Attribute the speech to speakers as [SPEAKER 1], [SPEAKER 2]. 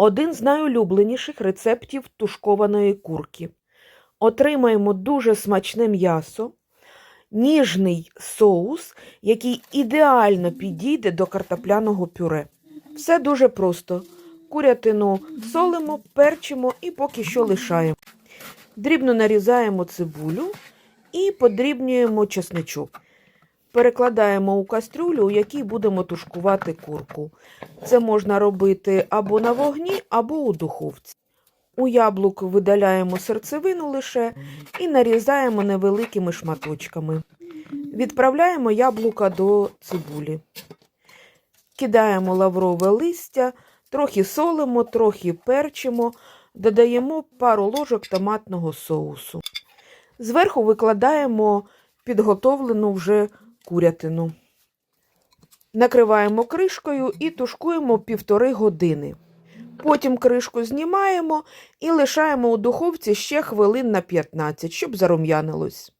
[SPEAKER 1] Один з найулюбленіших рецептів тушкованої курки. Отримаємо дуже смачне м'ясо, ніжний соус, який ідеально підійде до картопляного пюре. Все дуже просто. Курятину солимо, перчимо і поки що лишаємо. Дрібно нарізаємо цибулю і подрібнюємо чесничок. Перекладаємо у кастрюлю, у якій будемо тушкувати курку. Це можна робити або на вогні, або у духовці. У яблук видаляємо серцевину лише і нарізаємо невеликими шматочками. Відправляємо яблука до цибулі. Кидаємо лаврове листя, трохи солимо, трохи перчимо, додаємо пару ложок томатного соусу. Зверху викладаємо підготовлену вже курятину. Накриваємо кришкою і тушкуємо півтори години. Потім кришку знімаємо і лишаємо у духовці ще хвилин на 15, щоб зарум'янилось.